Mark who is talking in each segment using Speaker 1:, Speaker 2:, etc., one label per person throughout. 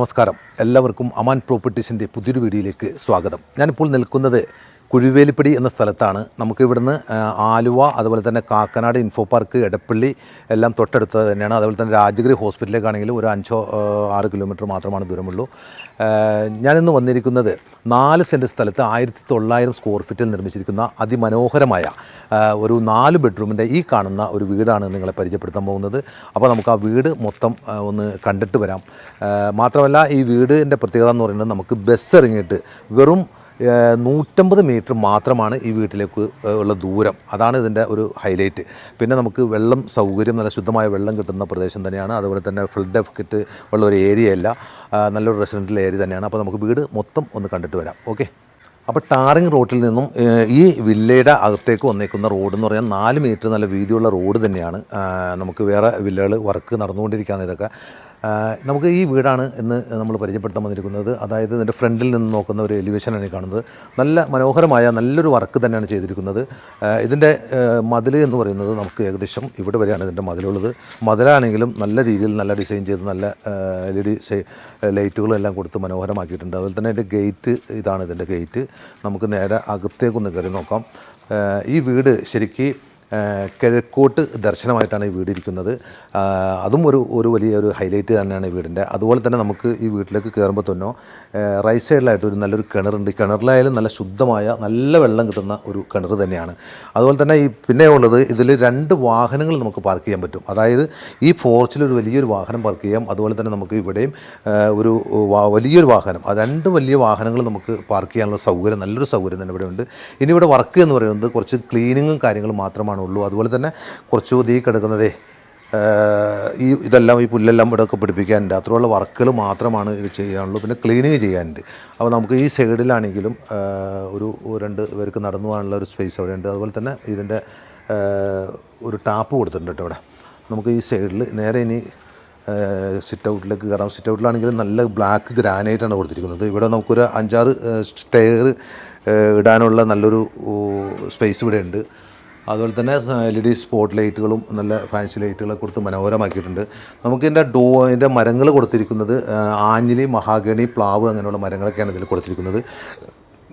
Speaker 1: നമസ്കാരം. എല്ലാവർക്കും അമാൻ പ്രോപ്പർട്ടീസിന്റെ പുതിയൊരു വീഡിയോയിലേക്ക് സ്വാഗതം. ഞാനിപ്പോൾ നിൽക്കുന്നത് കുഴിവേലിപ്പടി എന്ന സ്ഥലത്താണ്. നമുക്ക് ഇവിടുന്ന് ആലുവ അതുപോലെ തന്നെ കാക്കനാട് ഇൻഫോ പാർക്ക് എടപ്പള്ളി എല്ലാം തൊട്ടടുത്ത് തന്നെയാണ്. അതുപോലെ തന്നെ രാജഗിരി ഹോസ്പിറ്റലിലേക്കാണെങ്കിലും ഒരു അഞ്ചോ ആറ് കിലോമീറ്റർ മാത്രമാണ് ദൂരമുള്ളൂ. ഞാനിന്ന് വന്നിരിക്കുന്നത് നാല് സെന്റ് സ്ഥലത്ത് ആയിരത്തി തൊള്ളായിരം സ്ക്വയർ ഫീറ്റിൽ നിർമ്മിച്ചിരിക്കുന്ന അതിമനോഹരമായ ഒരു നാല് ബെഡ്റൂമിന്റെ ഈ കാണുന്ന ഒരു വീടാണ് നിങ്ങളെ പരിചയപ്പെടുത്താൻ പോകുന്നത്. അപ്പോൾ നമുക്ക് ആ വീട് മൊത്തം ഒന്ന് കണ്ടിട്ട് വരാം. മാത്രമല്ല ഈ വീടിന്റെ പ്രത്യേകത എന്ന് പറയുന്നത് നമുക്ക് ബസ് ഇറങ്ങിയിട്ട് വെറും നൂറ്റമ്പത് മീറ്റർ മാത്രമാണ് ഈ വീട്ടിലേക്ക് ഉള്ള ദൂരം. അതാണ് ഇതിന്റെ ഒരു ഹൈലൈറ്റ്. പിന്നെ നമുക്ക് വെള്ളം സൗകര്യം നല്ല ശുദ്ധമായ വെള്ളം കിട്ടുന്ന പ്രദേശം തന്നെയാണ്. അതുപോലെ തന്നെ ഫ്ലഡ് എഫക്റ്റ് ഉള്ള ഒരു ഏരിയ അല്ല. നല്ലൊരു റെസിഡൻഷ്യൽ ഏരിയ തന്നെയാണ്. അപ്പോൾ നമുക്ക് വീട് മൊത്തം ഒന്ന് കണ്ടിട്ട് വരാം. ഓക്കെ അപ്പോൾ ടാറിങ് റോട്ടിൽ നിന്നും ഈ വില്ലയുടെ അകത്തേക്ക് വന്നേക്കുന്ന റോഡ് എന്ന് പറഞ്ഞാൽ നാല് മീറ്റർ നല്ല വീതിയുള്ള റോഡ് തന്നെയാണ്. നമുക്ക് വേറെ വില്ലകൾ വർക്ക് നടന്നുകൊണ്ടിരിക്കുകയാണ് ഇതൊക്കെ. നമുക്ക് ഈ വീടാണ് എന്ന് നമ്മൾ പരിചയപ്പെടുത്താൻ വന്നിരിക്കുന്നത്. അതായത് ഇതിന്റെ ഫ്രണ്ടിൽ നിന്ന് നോക്കുന്ന ഒരു എലിവേഷനാണ് ഈ കാണുന്നത്. നല്ല മനോഹരമായ നല്ലൊരു വർക്ക് തന്നെയാണ് ചെയ്തിരിക്കുന്നത്. ഇതിന്റെ മതിൽ എന്ന് പറയുന്നത് നമുക്ക് ഏകദേശം ഇവിടെ വരെയാണ് ഇതിന്റെ മതിലുള്ളത്. മതിലാണെങ്കിലും നല്ല രീതിയിൽ നല്ല ഡിസൈൻ ചെയ്ത് നല്ല എൽ ഇ ഡി ലൈറ്റുകളും എല്ലാം കൊടുത്ത് മനോഹരമാക്കിയിട്ടുണ്ട്. അതുപോലെ തന്നെ ഇതിന്റെ ഗേറ്റ് ഇതാണ് ഇതിന്റെ ഗേറ്റ്. നമുക്ക് നേരെ അകത്തേക്കൊന്ന് കയറി നോക്കാം. ഈ വീട് ശരിക്ക് കിഴക്കോട്ട് ദർശനമായിട്ടാണ് ഈ വീട് ഇരിക്കുന്നത് അതും ഒരു ഒരു വലിയ ഒരു ഹൈലൈറ്റ് തന്നെയാണ് ഈ വീടിന്റെ. അതുപോലെ തന്നെ നമുക്ക് ഈ വീട്ടിലേക്ക് കയറുമ്പോൾ തന്നെ റൈറ്റ് സൈഡിലായിട്ട് ഒരു നല്ലൊരു കിണറുണ്ട്. ഈ കിണറിലായാലും നല്ല ശുദ്ധമായ നല്ല വെള്ളം കിട്ടുന്ന ഒരു കിണർ തന്നെയാണ്. അതുപോലെ തന്നെ ഈ പിന്നെ ഉള്ളത് ഇതിൽ രണ്ട് വാഹനങ്ങൾ നമുക്ക് പാർക്ക് ചെയ്യാൻ പറ്റും. അതായത് ഈ ഫോർച്ചിലൊരു വലിയൊരു വാഹനം പാർക്ക് ചെയ്യാം. അതുപോലെ തന്നെ നമുക്ക് ഇവിടെയും ഒരു വലിയൊരു വാഹനം ആ രണ്ട് വലിയ വാഹനങ്ങൾ നമുക്ക് പാർക്ക് ചെയ്യാനുള്ള സൗകര്യം നല്ലൊരു സൗകര്യം തന്നെ ഇവിടെ ഉണ്ട് ഇനി ഇവിടെ വർക്ക് എന്ന് പറയുന്നത് കുറച്ച് ക്ലീനിങ്ങും കാര്യങ്ങളും മാത്രമാണ് ഉള്ളൂ അതുപോലെ തന്നെ കുറച്ച് തീ കിടക്കുന്നതേ ഈ ഇതെല്ലാം ഈ പുല്ലെല്ലാം ഇവിടെ ഒക്കെ അത്രയുള്ള വർക്കുകൾ മാത്രമാണ് ഇത് ചെയ്യാനുള്ളൂ. പിന്നെ ക്ലീനിങ് ചെയ്യാനുണ്ട്. അപ്പോൾ നമുക്ക് ഈ സൈഡിലാണെങ്കിലും ഒരു രണ്ട് പേർക്ക് നടന്നു പോകാനുള്ള ഒരു സ്പേസ് അവിടെ ഉണ്ട്. അതുപോലെ തന്നെ ഇതിന്റെ ഒരു ടാപ്പ് കൊടുത്തിട്ടുണ്ട് ഇവിടെ. നമുക്ക് ഈ സൈഡിൽ നേരെ ഇനി സിറ്റ് ഔട്ടിലേക്ക് കയറാം. സിറ്റ് ഔട്ടിലാണെങ്കിലും നല്ല ബ്ലാക്ക് ഗ്രാനൈറ്റാണ് കൊടുത്തിരിക്കുന്നത്. ഇവിടെ നമുക്കൊരു അഞ്ചാറ് സ്റ്റെയർ ഇടാനുള്ള നല്ലൊരു സ്പേസ് ഇവിടെ ഉണ്ട്. അതുപോലെ തന്നെ എൽ ഇ ഡി സ്പോട്ട് ലൈറ്റുകളും നല്ല ഫാൻസി ലൈറ്റുകളെ കൊടുത്ത് മനോഹരമാക്കിയിട്ടുണ്ട്. നമുക്ക് ഇതിന്റെ ഡോ ഇതിന്റെ മരങ്ങൾ കൊടുത്തിരിക്കുന്നത് ആഞ്ഞിലി മഹാഗണി പ്ലാവ് അങ്ങനെയുള്ള മരങ്ങളൊക്കെയാണ് ഇതിൽ കൊടുത്തിരിക്കുന്നത്.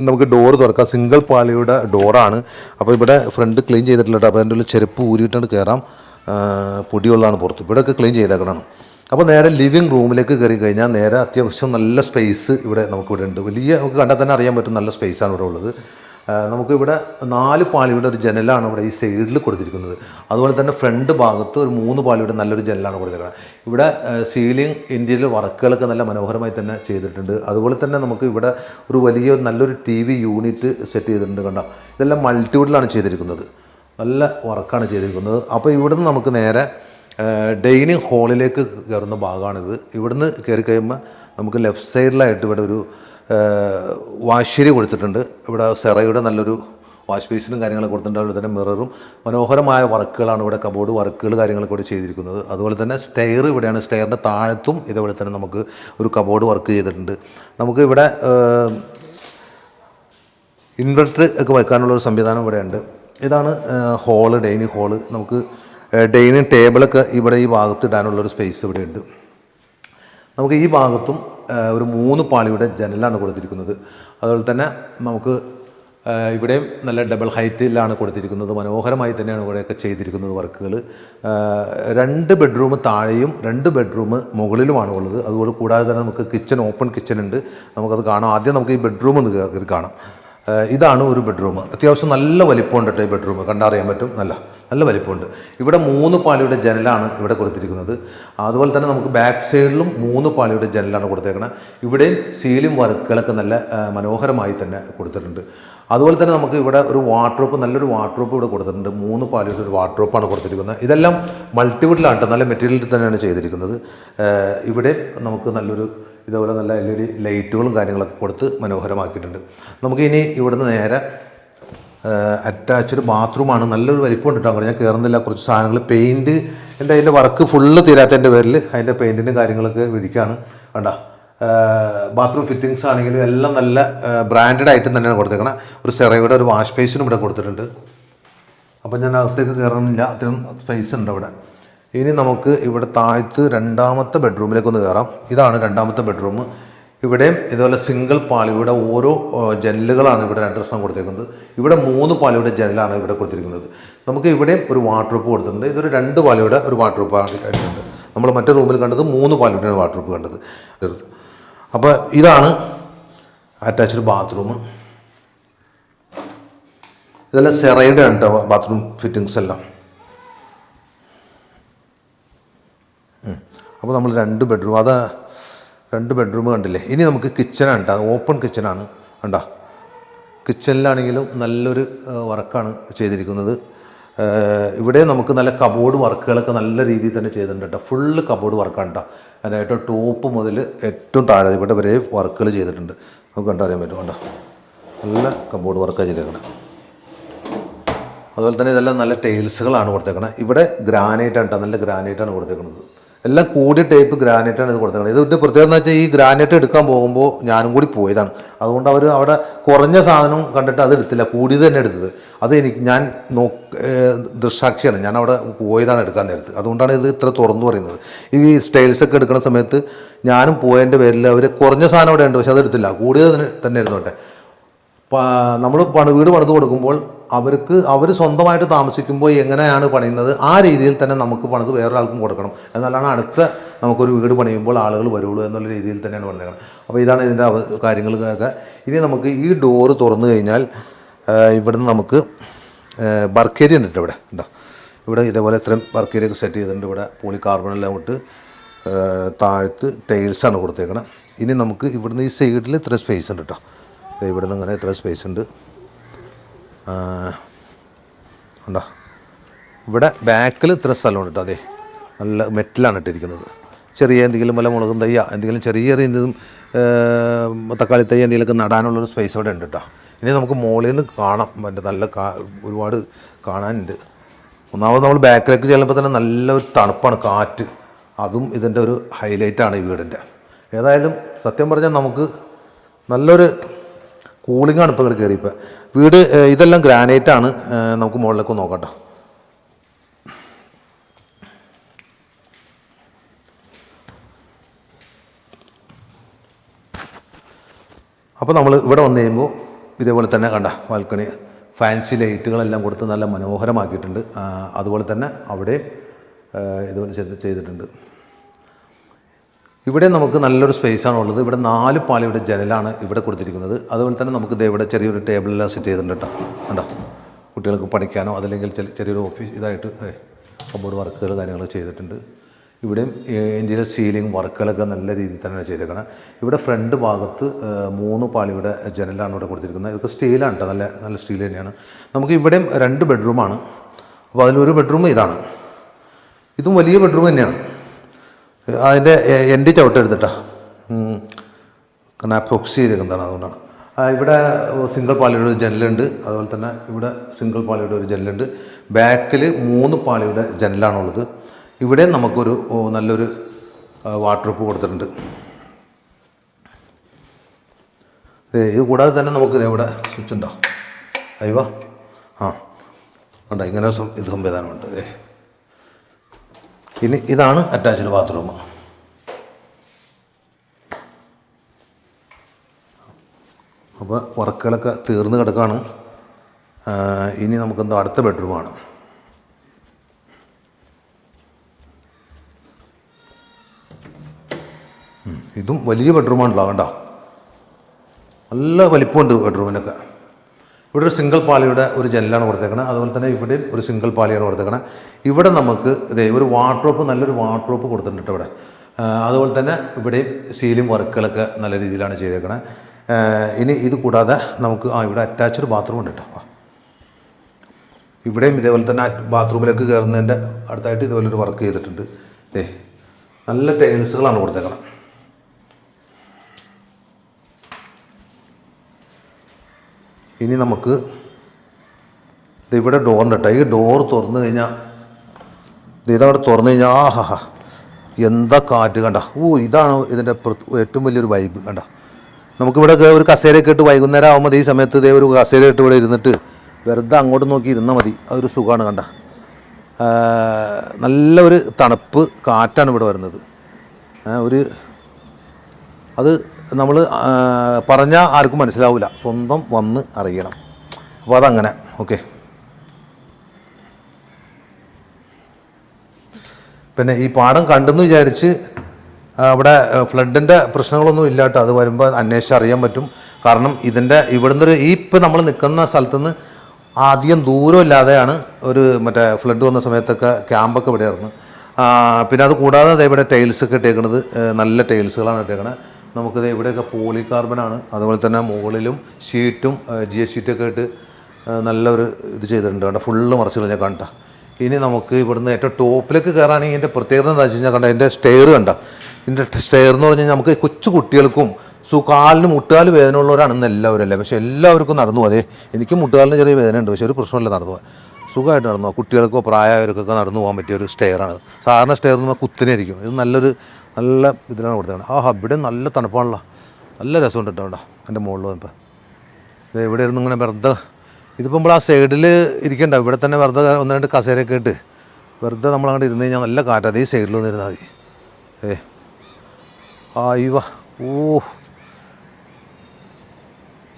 Speaker 1: നമുക്ക് ഡോറ് തുറക്കാം. സിംഗിൾ പാളിയുടെ ഡോറാണ് അപ്പോൾ ഇവിടെ ഫ്രണ്ട് ക്ലീൻ ചെയ്തിട്ടില്ല അപ്പോൾ അതിന്റെ ഉള്ളിൽ ചെരുപ്പ് ഊരിയിട്ടാണ് കയറാം. പൊടിയുള്ളതാണ് പുറത്ത്. ഇവിടെയൊക്കെ ക്ലീൻ ചെയ്തേക്കണം അപ്പോൾ നേരെ ലിവിങ് റൂമിലേക്ക് കയറി കഴിഞ്ഞാൽ നേരെ അത്യാവശ്യം നല്ല സ്പേസ് ഇവിടെ നമുക്കിവിടെ ഉണ്ട്. വലിയ നമുക്ക് കണ്ടാൽ തന്നെ അറിയാൻ പറ്റും നല്ല സ്പേസാണ് ഇവിടെ ഉള്ളത്. നമുക്കിവിടെ നാല് പാളിയുടെ ഒരു ജനലാണ് ഇവിടെ ഈ സൈഡിൽ കൊടുത്തിരിക്കുന്നത്. അതുപോലെ തന്നെ ഫ്രണ്ട് ഭാഗത്ത് ഒരു മൂന്ന് പാളിയുടെ നല്ലൊരു ജനലാണ് കൊടുത്തിരിക്കുന്നത്. ഇവിടെ സീലിംഗ് ഇന്ത്യയിൽ വർക്കുകളൊക്കെ നല്ല മനോഹരമായി തന്നെ ചെയ്തിട്ടുണ്ട്. അതുപോലെ തന്നെ നമുക്ക് ഇവിടെ ഒരു വലിയ നല്ലൊരു ടി വി യൂണിറ്റ് സെറ്റ് ചെയ്തിട്ടുണ്ട് കണ്ട? ഇതെല്ലാം മൾട്ടിവുഡിലാണ് ചെയ്തിരിക്കുന്നത്. നല്ല വർക്കാണ് ചെയ്തിരിക്കുന്നത്. അപ്പോൾ ഇവിടുന്ന് നമുക്ക് നേരെ ഡൈനിങ് ഹാളിലേക്ക് കയറുന്ന ഭാഗമാണിത്. ഇവിടുന്ന് കയറി കഴിയുമ്പോൾ നമുക്ക് ലെഫ്റ്റ് സൈഡിലായിട്ട് ഇവിടെ ഒരു വാശ്ശേരി കൊടുത്തിട്ടുണ്ട്. ഇവിടെ സെറയുടെ നല്ലൊരു വാഷ് ബേസിനും കാര്യങ്ങളൊക്കെ കൊടുത്തിട്ടുണ്ട്. അതുപോലെ തന്നെ മിററും മനോഹരമായ വർക്കുകളാണ് ഇവിടെ കബോർഡ് വർക്കുകൾ കാര്യങ്ങളൊക്കെ ഇവിടെ ചെയ്തിരിക്കുന്നത്. അതുപോലെ തന്നെ സ്റ്റെയർ ഇവിടെയാണ്. സ്റ്റെയറിന്റെ താഴത്തും ഇതേപോലെ തന്നെ നമുക്ക് ഒരു കബോർഡ് വർക്ക് ചെയ്തിട്ടുണ്ട്. നമുക്ക് ഇവിടെ ഇൻവെർട്ടർ ഒക്കെ വയ്ക്കാനുള്ള ഒരു സംവിധാനം ഇവിടെ ഉണ്ട് ഇതാണ് ഹോൾ ഡൈനിങ് ഹോൾ. നമുക്ക് ഡൈനിങ് ടേബിളൊക്കെ ഇവിടെ ഈ ഭാഗത്ത് ഇടാനുള്ള ഒരു സ്പേസ് ഇവിടെ ഉണ്ട് നമുക്ക് ഈ ഭാഗത്തും ഒരു മൂന്ന് പാളിയുടെ ജനലാണ് കൊടുത്തിരിക്കുന്നത്. അതുപോലെ തന്നെ നമുക്ക് ഇവിടെയും നല്ല ഡബിൾ ഹൈറ്റിലാണ് കൊടുത്തിരിക്കുന്നത്. മനോഹരമായി തന്നെയാണ് ഇവിടെയൊക്കെ ചെയ്തിരിക്കുന്നത് വർക്കുകൾ. രണ്ട് ബെഡ്റൂം താഴെയും രണ്ട് ബെഡ്റൂം മുകളിലുമാണ് ഉള്ളത്. അതുപോലെ കൂടാതെ തന്നെ നമുക്ക് കിച്ചൺ ഓപ്പൺ കിച്ചൺ ഉണ്ട്. നമുക്കത് കാണാം. ആദ്യം നമുക്ക് ഈ ബെഡ്റൂം ഒന്ന് കാണാം. ഇതാണ് ഒരു ബെഡ്റൂം അത്യാവശ്യം നല്ല വലിപ്പമുണ്ട് കേട്ടോ ഈ ബെഡ്റൂം കണ്ടറിയാൻ പറ്റും. നല്ല. നല്ല വലിപ്പമുണ്ട്. ഇവിടെ മൂന്ന് പാളിയുടെ ജനലാണ് ഇവിടെ കൊടുത്തിരിക്കുന്നത്. അതുപോലെ തന്നെ നമുക്ക് ബാക്ക് സൈഡിലും മൂന്ന് പാളിയുടെ ജനലാണ് കൊടുത്തേക്കുന്നത് ഇവിടെയും സീലിംഗ് വർക്കുകളൊക്കെ നല്ല മനോഹരമായി തന്നെ കൊടുത്തിട്ടുണ്ട്. അതുപോലെ തന്നെ നമുക്ക് ഇവിടെ ഒരു വാട്ടർപ്പ് നല്ലൊരു വാട്ടർപ്പ് ഇവിടെ കൊടുത്തിട്ടുണ്ട്. മൂന്ന് പാളിയുടെ ഒരു വാട്ടർപ്പാണ് കൊടുത്തിരിക്കുന്നത്. ഇതെല്ലാം മൾട്ടിവുഡിലാണ് നല്ല മെറ്റീരിയലിൽ തന്നെയാണ് ചെയ്തിരിക്കുന്നത്. ഇവിടെ നമുക്ക് നല്ലൊരു ഇതേപോലെ നല്ല എൽ ഇ ഡി ലൈറ്റുകളും കാര്യങ്ങളൊക്കെ കൊടുത്ത് മനോഹരമാക്കിയിട്ടുണ്ട്. നമുക്ക് ഇനി ഇവിടുന്ന് നേരെ അറ്റാച്ച്ഡ് ബാത്റൂമാണ് നല്ലൊരു വലിപ്പം ഉണ്ട് അങ്ങോട്ട് ഞാൻ കയറുന്നില്ല കുറച്ച് സാധനങ്ങൾ പെയിന്റ് എന്റെ അതിന്റെ വർക്ക് ഫുള്ള് തീരാത്തതിന്റെ പേരിൽ അതിന്റെ പെയിന്റിന്റെ കാര്യങ്ങളൊക്കെ വിരിക്കുകയാണ് വേണ്ട ബാത്റൂം ഫിറ്റിങ്സ് ആണെങ്കിലും എല്ലാം നല്ല ബ്രാൻഡഡ് ഐറ്റം തന്നെയാണ് കൊടുത്തേക്കണം. ഒരു സെറയുടെ ഒരു വാഷ് ബേസിനും ഇവിടെ കൊടുത്തിട്ടുണ്ട്. അപ്പം ഞാൻ അകത്തേക്ക് കയറണില്ല അത്രയും സ്പേസ് ഉണ്ട് അവിടെ. ഇനി നമുക്ക് ഇവിടെ താഴത്ത് രണ്ടാമത്തെ ബെഡ്റൂമിലേക്ക് ഒന്ന് കയറാം ഇതാണ് രണ്ടാമത്തെ ബെഡ്റൂം ഇവിടെയും ഇതുപോലെ സിംഗിൾ പാളിയുടെ ഓരോ ജനലുകളാണ് ഇവിടെ രണ്ട് പ്രശ്നം കൊടുത്തേക്കുന്നത്. ഇവിടെ മൂന്ന് പാളിയുടെ ജനലാണ് ഇവിടെ കൊടുത്തിരിക്കുന്നത്. നമുക്ക് ഇവിടെയും ഒരു വാട്ടർപ്രൂഫ് കൊടുത്തിട്ടുണ്ട്. ഇതൊരു രണ്ട് പാളിയുടെ ഒരു വാട്ടർപ്രൂഫ് ആയിട്ടുണ്ട് നമ്മൾ മറ്റേ റൂമിൽ കണ്ടത് മൂന്ന് പാളിയുടെ വാട്ടർപ്രൂഫ് കണ്ടത്. അപ്പോൾ ഇതാണ് അറ്റാച്ച്ഡ് ബാത്റൂം ഇതെല്ലാം സെറയുടെ ആണ് കേട്ടോ ബാത്റൂം ഫിറ്റിങ്സ് എല്ലാം. അപ്പോൾ നമ്മൾ രണ്ട് ബെഡ്റൂം അത് രണ്ട് ബെഡ്റൂം കണ്ടില്ലേ? ഇനി നമുക്ക് കിച്ചണാണ് കേട്ടോ ഓപ്പൺ കിച്ചണാണ് കണ്ടോ. കിച്ചണിലാണെങ്കിലും നല്ലൊരു വർക്കാണ് ചെയ്തിരിക്കുന്നത്. ഇവിടെ നമുക്ക് നല്ല കബോർഡ് വർക്കുകളൊക്കെ നല്ല രീതിയിൽ തന്നെ ചെയ്തിട്ടുണ്ട് കേട്ടോ ഫുള്ള് കബോർഡ് വർക്കാണ് കേട്ടോ അതിന്റെ ഏറ്റവും ടോപ്പ് മുതൽ ഏറ്റവും താഴെ ഇവിടെ വരെ വർക്കുകൾ ചെയ്തിട്ടുണ്ട്. നമുക്ക് കണ്ടറിയാൻ പറ്റും. കണ്ടോ. നല്ല കബോർഡ് വർക്കാണ് ചെയ്തേക്കുന്നത് അതുപോലെ തന്നെ ഇതെല്ലാം നല്ല ടൈൽസുകളാണ് കൊടുത്തേക്കുന്നത് ഇവിടെ ഗ്രാനൈറ്റ് ആണ് നല്ല ഗ്രാനൈറ്റാണ് കൊടുത്തേക്കുന്നത് എല്ലാം കൂടിയ ടൈപ്പ് ഗ്രാനൈറ്റാണ് ഇത് കൊടുത്തേക്കുന്നത് ഇതിന്റെ പ്രത്യേകത എന്ന് വെച്ചാൽ ഈ ഗ്രാനൈറ്റ് എടുക്കാൻ പോകുമ്പോൾ ഞാനും കൂടി പോയതാണ്. അതുകൊണ്ട് അവർ അവിടെ കുറഞ്ഞ സാധനം കണ്ടിട്ട് അത് എടുത്തില്ല. കൂടിയത് തന്നെ എടുത്തത്. അത് എനിക്ക് ഞാൻ നോ ദൃസാക്ഷിയാണ് ഞാൻ അവിടെ പോയതാണ് എടുക്കാൻ നേരത്ത്. അതുകൊണ്ടാണ് ഇത് ഇത്ര തുറന്നു പറയുന്നത്. ഈ സ്റ്റൈൽസ് ഒക്കെ എടുക്കുന്ന സമയത്ത് ഞാനും പോയതിന്റെ പേരിൽ അവർ കുറഞ്ഞ സാധനം അവിടെ ഉണ്ട്. പക്ഷെ അത് എടുത്തില്ല. കൂടിയത് തന്നെ തന്നെ ഇരുന്നോട്ടെ നമ്മൾ പണി വീട് പണിത് കൊടുക്കുമ്പോൾ അവർക്ക് അവർ സ്വന്തമായിട്ട് താമസിക്കുമ്പോൾ എങ്ങനെയാണ് പണിയുന്നത്? ആ രീതിയിൽ തന്നെ നമുക്ക് പണിത് വേറൊരാൾക്കും കൊടുക്കണം. എന്നാലാണ് അടുത്ത നമുക്കൊരു വീട് പണിയുമ്പോൾ ആളുകൾ വരുള്ളൂ എന്നുള്ള രീതിയിൽ തന്നെയാണ് പണിതേക്കണം അപ്പോൾ ഇതാണ് ഇതിന്റെ കാര്യങ്ങളൊക്കെ ഇനി നമുക്ക് ഈ ഡോറ് തുറന്നു കഴിഞ്ഞാൽ ഇവിടുന്ന് നമുക്ക് ബർക്കേരി ഉണ്ട് ഇവിടെ. ഉണ്ടോ ഇവിടെ ഇതേപോലെ ഇത്രയും ബർക്കേരിയൊക്കെ സെറ്റ് ചെയ്തിട്ടുണ്ട്. ഇവിടെ പോളി കാർബണെല്ലാം ഇട്ട് താഴ്ത്ത് ടൈൽസാണ് കൊടുത്തേക്കണം ഇനി നമുക്ക് ഇവിടുന്ന് ഈ സൈഡിൽ ഇത്ര സ്പേസ് ഉണ്ട് കേട്ടോ ഇവിടുന്ന് ഇങ്ങനെ ഇത്ര സ്പേസ് ഉണ്ട്. ഉണ്ടോ? ഇവിടെ ബാക്കിൽ ഇത്ര സ്ഥലമുണ്ട് കേട്ടോ അതെ നല്ല മെറ്റലാണ് ഇട്ടിരിക്കുന്നത്. ചെറിയ എന്തെങ്കിലും വല്ല മുളകും തയ്യ എന്തെങ്കിലും ചെറിയ ചെറിയ എന്തും തക്കാളി തൈ എന്തെങ്കിലുമൊക്കെ നടാനുള്ളൊരു സ്പേസ് അവിടെ ഉണ്ട് കേട്ടോ ഇനി നമുക്ക് മുകളിൽ നിന്ന് കാണാം. മറ്റേ നല്ല ഒരുപാട് കാണാനുണ്ട്. ഒന്നാമത് നമ്മൾ ബാക്കിലേക്ക് ചെല്ലുമ്പോൾ തന്നെ നല്ലൊരു തണുപ്പാണ് കാറ്റ്. അതും ഇതിന്റെ ഒരു ഹൈലൈറ്റാണ് ഈ വീടിന്റെ ഏതായാലും സത്യം പറഞ്ഞാൽ നമുക്ക് നല്ലൊരു കൂളിംഗ് ആണ് ഇപ്പോൾ ഇവിടെ കയറിയപ്പോൾ വീട് ഇതെല്ലാം ഗ്രാനൈറ്റ് ആണ്. നമുക്ക് മുകളിലേക്ക് നോക്കട്ടോ. അപ്പോൾ നമ്മൾ ഇവിടെ വന്നു കഴിയുമ്പോൾ ഇതേപോലെ തന്നെ കണ്ട ബാൽക്കണി ഫാൻസി ലൈറ്റുകളെല്ലാം കൊടുത്ത് നല്ല മനോഹരമാക്കിയിട്ടുണ്ട്. അതുപോലെ തന്നെ അവിടെ ഇതുപോലെ ചെയ്തിട്ടുണ്ട്. ഇവിടെ നമുക്ക് നല്ലൊരു സ്പേസാണ് ഉള്ളത്. ഇവിടെ നാല് പാളിയുടെ ജനലാണ് ഇവിടെ കൊടുത്തിരിക്കുന്നത്. അതുപോലെ തന്നെ നമുക്ക് ദേ ഇവിടെ ചെറിയൊരു ടേബിളെല്ലാം സെറ്റ് ചെയ്തിട്ടുണ്ട് കേട്ടോ. കണ്ടോ? കുട്ടികൾക്ക് പഠിക്കാനോ അതല്ലെങ്കിൽ ചെറിയ- ചെറിയൊരു ഓഫീസ് ഇതായിട്ട് കബോർഡ് വർക്കുകൾ കാര്യങ്ങൾ ചെയ്തിട്ടുണ്ട്. ഇവിടെയും ഇന്ത്യയിലെ സീലിംഗ് വർക്കുകളൊക്കെ നല്ല രീതിയിൽ തന്നെയാണ് ചെയ്തേക്കണം. ഇവിടെ ഫ്രണ്ട് ഭാഗത്ത് മൂന്ന് പാളിയുടെ ജനലാണ് ഇവിടെ കൊടുത്തിരിക്കുന്നത്. ഇതൊക്കെ സ്റ്റീലാണ് കേട്ടോ. നല്ല നല്ല സ്റ്റീൽ തന്നെയാണ്. നമുക്ക് ഇവിടെയും രണ്ട് ബെഡ്റൂമാണ് അപ്പോൾ അതിലൊരു ബെഡ്റൂം ഇതാണ്. ഇതും വലിയ ബെഡ്റൂം തന്നെയാണ്. അതിന്റെ എന്റെ ചവിട്ട് എടുത്തിട്ടാ. കാരണം അപ്രോക്സ് ചെയ്തേക്കുന്നതാണ് അതുകൊണ്ടാണ്. ഇവിടെ സിംഗിൾ പാളിയുടെ ഒരു ജനലുണ്ട് അതുപോലെ തന്നെ ഇവിടെ സിംഗിൾ പാളിയുടെ ഒരു ജനലുണ്ട് ബാക്കിൽ മൂന്ന് പാളിയുടെ ജനലാണുള്ളത് ഇവിടെ നമുക്കൊരു നല്ലൊരു വാട്ടർപ്രൂഫ് കൊടുത്തിട്ടുണ്ട്. ഇത് കൂടാതെ തന്നെ നമുക്ക് ഇവിടെ സ്വിച്ച് ഉണ്ടോ? അയ്യോ ആ. ഉണ്ടോ ഇങ്ങനെ ഇത് സംവിധാനമുണ്ട്. ഏ ഇനി ഇതാണ് അറ്റാച്ച്ഡ് ബാത്റൂം അപ്പോൾ വർക്കുകളൊക്കെ തീർന്ന് കിടക്കുകയാണ് ഇനി നമുക്കെന്തോ അടുത്ത ബെഡ്റൂമാണ് ഇതും വലിയ ബെഡ്റൂമാണല്ലോ കണ്ട? നല്ല വലിപ്പമുണ്ട് ബെഡ്റൂമിനൊക്കെ ഇവിടെ ഒരു സിംഗിൾ പാളിയുടെ ഒരു ജെല്ലാണ് കൊടുത്തേക്കണത് അതുപോലെ തന്നെ ഇവിടെ ഒരു സിംഗിൾ പാളിയാണ് കൊടുത്തേക്കണത് ഇവിടെ നമുക്ക് ഇതേ ഒരു വാർഡ്രോപ്പ് നല്ലൊരു വാർഡ്രോപ്പ് കൊടുത്തിട്ടുണ്ട് ഇവിടെ. അതുപോലെ തന്നെ ഇവിടെയും സീലിംഗ് വർക്കുകളൊക്കെ നല്ല രീതിയിലാണ് ചെയ്തേക്കണത് ഇനി ഇത് കൂടാതെ നമുക്ക് ആ ഇവിടെ അറ്റാച്ച്ഡ് ബാത്റൂം ഉണ്ട് കേട്ടോ. ഇവിടെയും ഇതേപോലെ തന്നെ ബാത്റൂമിലേക്ക് കയറുന്നതിന്റെ അടുത്തായിട്ട് ഇതുപോലെ ഒരു വർക്ക് ചെയ്തിട്ടുണ്ട്. ഏ നല്ല ടൈൽസുകളാണ് കൊടുത്തേക്കണം. ഇനി നമുക്ക് ഇവിടെ ഡോറിന്റെ ഈ ഡോർ തുറന്നു കഴിഞ്ഞാൽ ഇതവിടെ തുറന്നു കഴിഞ്ഞാൽ ആഹാ എന്താ കാറ്റ് കണ്ട. ഓ ഇതാണ് ഇതിന്റെ ഏറ്റവും വലിയൊരു വൈബ് കണ്ട. നമുക്കിവിടെ ഒരു കസേരയൊക്കെ ഇട്ട് വൈകുന്നേരം ആകുമ്പോൾ ഈ സമയത്ത് ഇതേ ഒരു കസേര ഇട്ട് ഇവിടെ ഇരുന്നിട്ട് വെറുതെ അങ്ങോട്ട് നോക്കി ഇരുന്നാൽ മതി. അതൊരു സുഖമാണ് കണ്ട. നല്ല ഒരു തണുപ്പ് കാറ്റാണ് ഇവിടെ വരുന്നത്. ഒരു അത് നമ്മൾ പറഞ്ഞാൽ ആർക്കും മനസ്സിലാവില്ല സ്വന്തം വന്ന് അറിയണം. അപ്പോൾ അതങ്ങനെ. ഓക്കെ. പിന്നെ ഈ പാടം കണ്ടെന്ന് വിചാരിച്ച് അവിടെ ഫ്ലഡിന്റെ പ്രശ്നങ്ങളൊന്നും ഇല്ലാട്ടോ. അത് വരുമ്പോൾ അന്വേഷിച്ച് അറിയാൻ പറ്റും. കാരണം ഇതിന്റെ ഇവിടുന്ന് ഒരു ഈ ഇപ്പം നമ്മൾ നിൽക്കുന്ന സ്ഥലത്തുനിന്ന് ആദ്യം ദൂരമില്ലാതെയാണ് ഒരു മറ്റേ ഫ്ലഡ് വന്ന സമയത്തൊക്കെ ക്യാമ്പൊക്കെ ഇവിടെ ആയിരുന്നു. പിന്നെ അത് കൂടാതെ ഇവിടെ ടൈൽസ് ഒക്കെ ഇട്ടേക്കുന്നത് നല്ല ടൈൽസുകളാണ് ഇട്ടേക്കണത് നമുക്കിത് ഇവിടെയൊക്കെ പോളി കാർബണാണ് അതുപോലെ തന്നെ മുകളിലും ഷീറ്റും ജി എസ് ഷീറ്റൊക്കെ ഇട്ട് നല്ലൊരു ഇത് ചെയ്തിട്ടുണ്ട് കണ്ട? ഫുള്ള് മറച്ചു കഴിഞ്ഞാൽ കണ്ട? ഇനി നമുക്ക് ഇവിടുന്ന് ഏറ്റവും ടോപ്പിലേക്ക് കയറാണെങ്കിൽ ഇതിന്റെ പ്രത്യേകത എന്താ വെച്ച് കഴിഞ്ഞാൽ കണ്ട എന്റെ സ്റ്റെയർ കണ്ട? ഇതിന്റെ സ്റ്റെയർ എന്ന് പറഞ്ഞാൽ നമുക്ക് കൊച്ചു കുട്ടികൾക്കും സു കാലിന് മുട്ടുകാൽ വേദന ഉള്ളവരാണെന്ന് എല്ലാവരും അല്ലേ? പക്ഷേ എല്ലാവർക്കും നടന്നു. അതെ എനിക്ക് മുട്ടുകാലിന് ചെറിയ വേദന ഉണ്ട് പക്ഷേ ഒരു പ്രശ്നമില്ല നടന്നു പോകാൻ. സുഖമായിട്ട് നടന്നു. കുട്ടികൾക്കോ പ്രായമായവർക്കൊക്കെ നടന്നു പോകാൻ പറ്റിയ ഒരു സ്റ്റെയറാണ് സാധാരണ സ്റ്റെയർ എന്ന് പറഞ്ഞാൽ കുത്തിനായിരിക്കും ഇത് നല്ലൊരു നല്ല ഇതിലാണ് കൊടുത്തത് ആ ഇവിടെ നല്ല തണുപ്പാണല്ലോ. നല്ല രസമുണ്ട് കേട്ടോ അവിടെ എന്റെ മുകളിൽ വന്നപ്പോൾ. ഇത് ഇവിടെ ഇരുന്ന് ഇങ്ങനെ വെറുതെ ഇതിപ്പോൾ നമ്മൾ ആ സൈഡിൽ ഇരിക്കണ്ട. ഇവിടെ തന്നെ വെറുതെ ഒന്ന് രണ്ട് കസേരയൊക്കെ ഇട്ട് വെറുതെ നമ്മളങ്ങോട്ട് ഇരുന്ന് കഴിഞ്ഞാൽ നല്ല കാറ്റാണ് ഈ സൈഡിൽ ഒന്ന് ഇരുന്നാൽ മതി. ഏ ആ ഇവ. ഓ.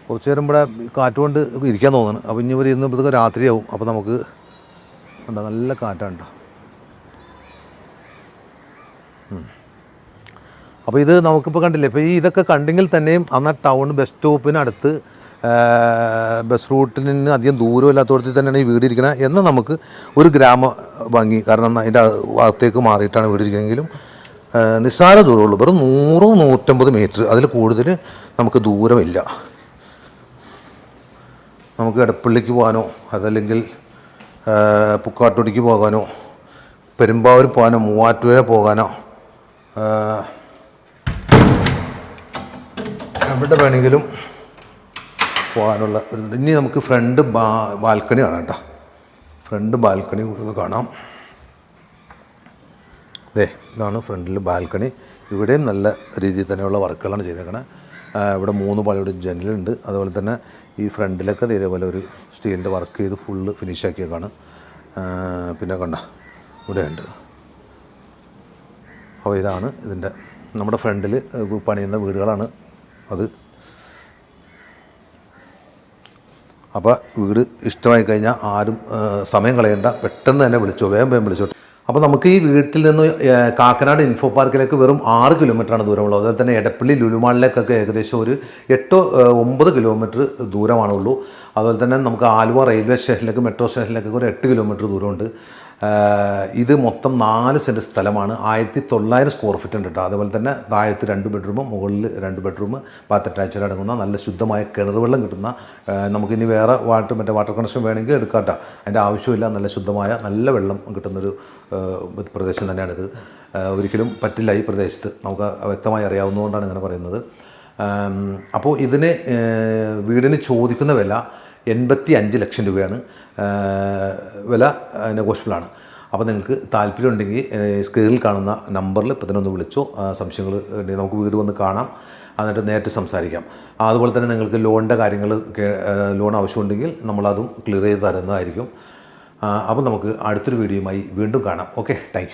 Speaker 1: കുറച്ച് നേരം ഇവിടെ കാറ്റ് കൊണ്ട് ഇരിക്കാൻ തോന്നുന്നു അപ്പോൾ ഇനി ഇവർ ഇരുന്നപ്പോഴത്തേക്ക് രാത്രിയാവും. അപ്പോൾ നമുക്ക് ഉണ്ടോ നല്ല കാറ്റാണ് കേട്ടോ അപ്പോൾ ഇത് നമുക്കിപ്പോൾ കണ്ടില്ലേ? ഇപ്പോൾ ഈ ഇതൊക്കെ കണ്ടെങ്കിൽ തന്നെയും അന്ന് ടൗൺ ബസ് സ്റ്റോപ്പിനടുത്ത് ബസ് റൂട്ടിൽ നിന്ന് അധികം ദൂരമില്ലാത്തടത്ത് തന്നെയാണ് ഈ വീടിരിക്കുന്നത് എന്ന് നമുക്ക് ഒരു ഗ്രാമ ഭംഗി കാരണം അതിന്റെ ഭാഗത്തേക്ക് മാറിയിട്ടാണ് വീടിരിക്കുന്നതെങ്കിലും നിസ്സാര ദൂരമുള്ളൂ. വെറും നൂറ് നൂറ്റമ്പത് മീറ്റർ. അതിൽ കൂടുതൽ നമുക്ക് ദൂരമില്ല. നമുക്ക് എടപ്പള്ളിക്ക് പോകാനോ അതല്ലെങ്കിൽ പുക്കാട്ടുടിക്ക് പോകാനോ പെരുമ്പാവൂർ പോകാനോ മൂവാറ്റുപുഴ പോകാനോ എവിടെ വേണമെങ്കിലും പോകാനുള്ള ഒരു ഇനി നമുക്ക് ഫ്രണ്ട് ബാ ബാൽക്കണി കാണാം കേട്ടോ. ഫ്രണ്ട് ബാൽക്കണി കൂടി ഒന്ന് കാണാം. അതെ ഇതാണ് ഫ്രണ്ടിൽ ബാൽക്കണി. ഇവിടെയും നല്ല രീതിയിൽ തന്നെയുള്ള വർക്കുകളാണ് ചെയ്തേക്കണേ. ഇവിടെ മൂന്ന് പാളിയുടെ ജനലുണ്ട് അതുപോലെ തന്നെ ഈ ഫ്രണ്ടിലൊക്കെ ഇതേപോലെ ഒരു സ്റ്റീലിന്റെ വർക്ക് ചെയ്ത് ഫുള്ള് ഫിനിഷ് ആക്കിയേക്കാണ്. പിന്നെ കണ്ട ഇവിടെയുണ്ട് അപ്പോൾ ഇതാണ് ഇതിന്റെ നമ്മുടെ ഫ്രണ്ടിൽ പണിയുന്ന വീടുകളാണ്. അത്. അപ്പോൾ വീട് ഇഷ്ടമായി കഴിഞ്ഞാൽ ആരും സമയം കളയണ്ട. പെട്ടെന്ന് തന്നെ വിളിച്ചോ വേഗം വേഗം വിളിച്ചോ. അപ്പോൾ നമുക്ക് ഈ വീട്ടിൽ നിന്ന് കാക്കനാട് ഇൻഫോ പാർക്കിലേക്ക് വെറും ആറ് കിലോമീറ്ററാണ് ദൂരമുള്ളത്. അതുപോലെ തന്നെ എടപ്പള്ളി ലുലുമാളിലേക്കൊക്കെ ഏകദേശം ഒരു എട്ടോ ഒമ്പത് കിലോമീറ്റർ ദൂരമാണുള്ളൂ. അതുപോലെ തന്നെ നമുക്ക് ആലുവ റെയിൽവേ സ്റ്റേഷനിലേക്ക് മെട്രോ സ്റ്റേഷനിലേക്കൊക്കെ ഒരു എട്ട് കിലോമീറ്റർ ദൂരമുണ്ട്. ഇത് മൊത്തം നാല് സെന്റ് സ്ഥലമാണ്. ആയിരത്തി തൊള്ളായിരം സ്ക്വയർ ഫീറ്റ് ഉണ്ട് കേട്ടോ അതുപോലെ തന്നെ താഴത്ത് രണ്ട് ബെഡ്റൂമും മുകളിൽ രണ്ട് ബെഡ്റൂം ബാത്ത് അറ്റാച്ചഡ് അടങ്ങുന്ന നല്ല ശുദ്ധമായ കിണർ വെള്ളം കിട്ടുന്ന നമുക്കിനി വേറെ വാട്ടർ മറ്റേ വാട്ടർ കണക്ഷൻ വേണമെങ്കിൽ എടുക്കാം കേട്ടോ അതിന്റെ ആവശ്യമില്ല നല്ല ശുദ്ധമായ നല്ല വെള്ളം കിട്ടുന്നൊരു പ്രദേശം തന്നെയാണിത്. ഒരിക്കലും പറ്റില്ല ഈ പ്രദേശത്ത്. നമുക്ക് വ്യക്തമായി അറിയാവുന്നതുകൊണ്ടാണ് ഇങ്ങനെ പറയുന്നത്. അപ്പോൾ ഇതിന് വീടിന് ചോദിക്കുന്ന വില എൺപത്തി അഞ്ച് ലക്ഷം രൂപയാണ്. വില നെഗോഷ്യബിളാണ് അപ്പോൾ നിങ്ങൾക്ക് താല്പര്യമുണ്ടെങ്കിൽ സ്ക്രീനിൽ കാണുന്ന നമ്പറിൽ ഇപ്പം തന്നെ ഒന്ന് വിളിച്ചോ. സംശയങ്ങൾ ഉണ്ടെങ്കിൽ നമുക്ക് വീട് വന്ന് കാണാം. എന്നിട്ട് നേരിട്ട് സംസാരിക്കാം. അതുപോലെ തന്നെ നിങ്ങൾക്ക് ലോണിന്റെ കാര്യങ്ങൾ ലോൺ ആവശ്യമുണ്ടെങ്കിൽ നമ്മളതും ക്ലിയർ ചെയ്ത് തരുന്നതായിരിക്കും. അപ്പോൾ നമുക്ക് അടുത്തൊരു വീഡിയോയുമായി വീണ്ടും കാണാം. Okay thank